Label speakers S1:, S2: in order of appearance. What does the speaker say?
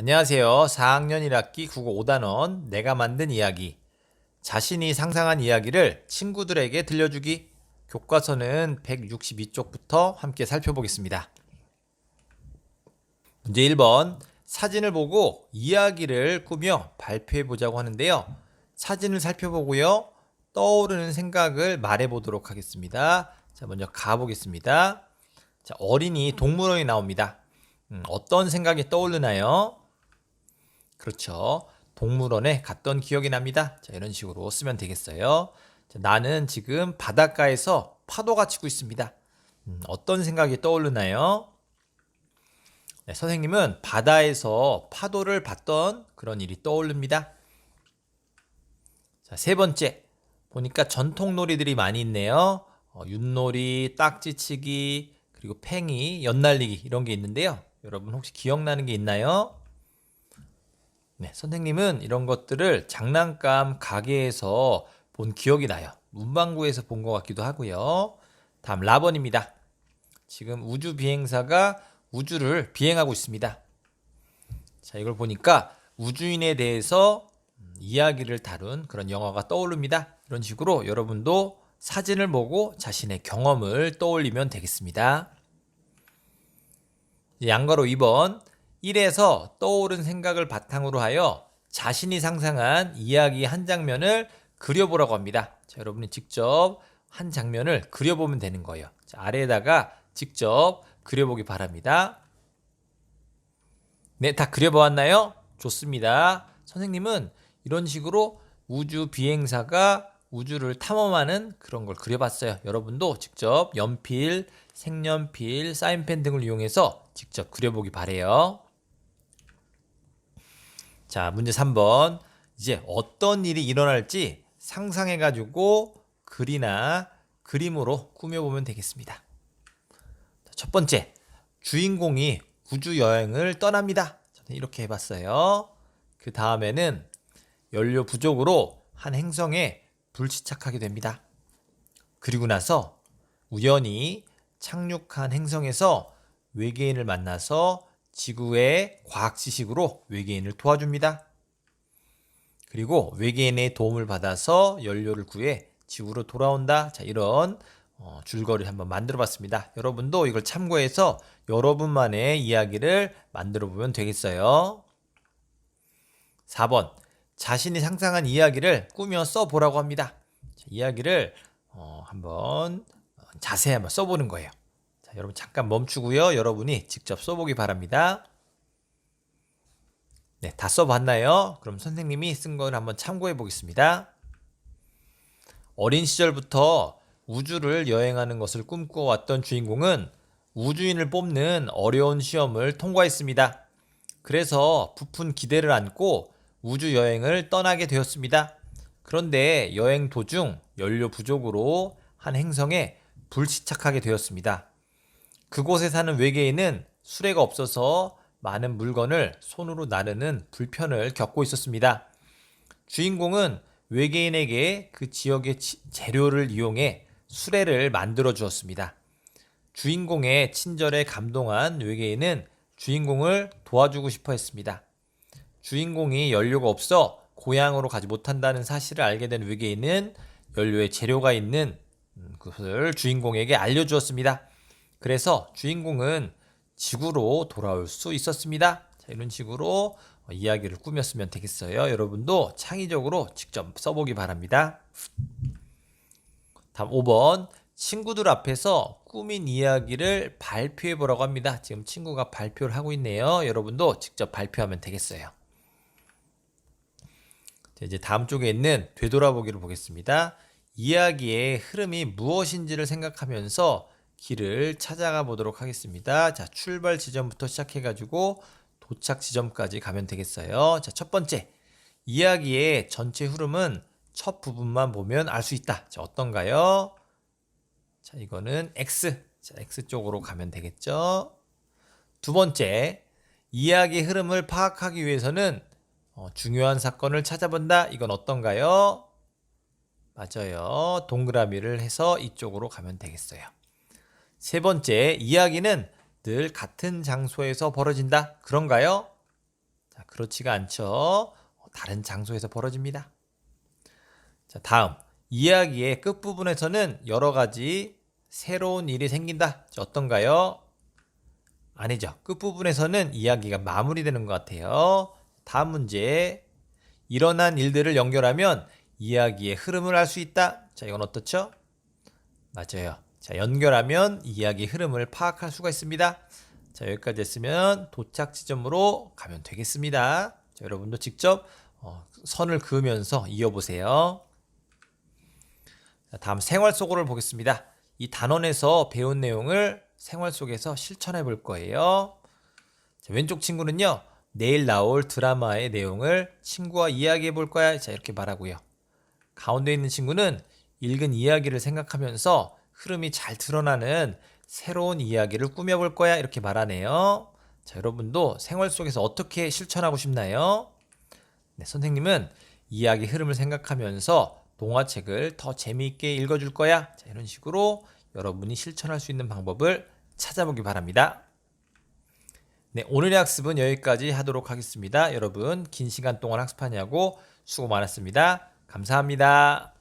S1: 안녕하세요. 4학년 1학기 국어 5단원 내가 만든 이야기. 자신이 상상한 이야기를 친구들에게 들려주기. 교과서는 162쪽부터 함께 살펴보겠습니다. 문제 1번. 사진을 보고 이야기를 꾸며 발표해 보자고 하는데요. 사진을 살펴보고요. 떠오르는 생각을 말해 보도록 하겠습니다. 자, 먼저 가보겠습니다. 자, 어린이 동물원이 나옵니다. 음, 어떤 생각이 떠오르나요? 그렇죠. 동물원에 갔던 기억이 납니다. 자, 이런 식으로 쓰면 되겠어요. 자, 나는 지금 바닷가에서 파도가 치고 있습니다. 음, 어떤 생각이 떠오르나요? 네, 선생님은 바다에서 파도를 봤던 그런 일이 떠오릅니다. 자, 세 번째. 보니까 전통 놀이들이 많이 있네요. 어, 윷놀이, 딱지치기, 그리고 팽이, 연날리기 이런 게 있는데요. 여러분 혹시 기억나는 게 있나요? 네, 선생님은 이런 것들을 장난감 가게에서 본 기억이 나요. 문방구에서 본 것 같기도 하고요. 다음 라번입니다. 지금 우주 비행사가 우주를 비행하고 있습니다. 자, 이걸 보니까 우주인에 대해서 음, 이야기를 다룬 그런 영화가 떠오릅니다. 이런 식으로 여러분도 사진을 보고 자신의 경험을 떠올리면 되겠습니다. 양가로 2번 1에서 떠오른 생각을 바탕으로 하여 자신이 상상한 이야기 한 장면을 그려보라고 합니다. 자, 여러분이 직접 한 장면을 그려보면 되는 거예요. 자, 아래에다가 직접 그려보기 바랍니다. 네, 다 그려보았나요? 좋습니다. 선생님은 이런 식으로 우주 비행사가 우주를 탐험하는 그런 걸 그려봤어요. 여러분도 직접 연필, 색연필, 사인펜 등을 이용해서 직접 그려보기 바래요. 자, 문제 3번. 이제 어떤 일이 일어날지 상상해가지고 글이나 그림으로 꾸며보면 되겠습니다. 자, 첫 번째, 주인공이 우주 여행을 떠납니다. 저는 이렇게 해봤어요. 그 다음에는 연료 부족으로 한 행성에 불시착하게 됩니다. 그리고 나서 우연히 착륙한 행성에서 외계인을 만나서 지구의 과학 지식으로 외계인을 도와줍니다. 그리고 외계인의 도움을 받아서 연료를 구해 지구로 돌아온다. 자, 이런 어, 줄거리를 한번 만들어 봤습니다. 여러분도 이걸 참고해서 여러분만의 이야기를 만들어 보면 되겠어요. 4번. 자신이 상상한 이야기를 꾸며 써보라고 합니다. 자, 이야기를 어, 한번 자세히 한번 써보는 거예요. 자, 여러분 잠깐 멈추고요. 여러분이 직접 써보기 바랍니다. 네, 다 써봤나요? 그럼 선생님이 쓴 걸 한번 참고해 보겠습니다. 어린 시절부터 우주를 여행하는 것을 꿈꿔왔던 주인공은 우주인을 뽑는 어려운 시험을 통과했습니다. 그래서 부푼 기대를 안고 우주 여행을 떠나게 되었습니다. 그런데 여행 도중 연료 부족으로 한 행성에 불시착하게 되었습니다. 그곳에 사는 외계인은 수레가 없어서 많은 물건을 손으로 나르는 불편을 겪고 있었습니다. 주인공은 외계인에게 그 지역의 지- 재료를 이용해 수레를 만들어 주었습니다. 주인공의 친절에 감동한 외계인은 주인공을 도와주고 싶어 했습니다. 주인공이 연료가 없어 고향으로 가지 못한다는 사실을 알게 된 외계인은 연료의 재료가 있는 음, 그것을 주인공에게 알려주었습니다. 그래서 주인공은 지구로 돌아올 수 있었습니다. 자, 이런 식으로 어, 이야기를 꾸몄으면 되겠어요. 여러분도 창의적으로 직접 써보기 바랍니다. 다음 5번. 친구들 앞에서 꾸민 이야기를 발표해 보라고 합니다. 지금 친구가 발표를 하고 있네요. 여러분도 직접 발표하면 되겠어요. 자, 이제 다음 쪽에 있는 되돌아보기를 보겠습니다. 이야기의 흐름이 무엇인지를 생각하면서 길을 찾아가 보도록 하겠습니다. 자, 출발 지점부터 시작해가지고 도착 지점까지 가면 되겠어요. 자, 첫 번째. 이야기의 전체 흐름은 첫 부분만 보면 알 수 있다. 자, 어떤가요? 자, 이거는 X. 자, X 쪽으로 가면 되겠죠. 두 번째. 이야기의 흐름을 파악하기 위해서는 어, 중요한 사건을 찾아본다. 이건 어떤가요? 맞아요. 동그라미를 해서 이쪽으로 가면 되겠어요. 세 번째, 이야기는 늘 같은 장소에서 벌어진다. 그런가요? 그렇지가 않죠. 다른 장소에서 벌어집니다. 자, 다음. 이야기의 끝부분에서는 여러 가지 새로운 일이 생긴다. 자, 어떤가요? 아니죠. 끝부분에서는 이야기가 마무리되는 것 같아요. 다음 문제. 일어난 일들을 연결하면 이야기의 흐름을 알 수 있다. 자, 이건 어떻죠? 맞아요. 자, 연결하면 이야기 흐름을 파악할 수가 있습니다. 자, 여기까지 했으면 도착 지점으로 가면 되겠습니다. 자, 여러분도 직접 어, 선을 그으면서 이어보세요. 자, 다음 생활 속어를 보겠습니다. 이 단원에서 배운 내용을 생활 속에서 실천해 볼 거예요. 자, 왼쪽 친구는요, 내일 나올 드라마의 내용을 친구와 이야기해 볼 거야. 자, 이렇게 말하고요. 가운데 있는 친구는 읽은 이야기를 생각하면서 흐름이 잘 드러나는 새로운 이야기를 꾸며볼 거야. 이렇게 말하네요. 자, 여러분도 생활 속에서 어떻게 실천하고 싶나요? 네, 선생님은 이야기 흐름을 생각하면서 동화책을 더 재미있게 읽어줄 거야. 자, 이런 식으로 여러분이 실천할 수 있는 방법을 찾아보기 바랍니다. 네, 오늘의 학습은 여기까지 하도록 하겠습니다. 여러분, 긴 시간 동안 학습하냐고 수고 많았습니다. 감사합니다.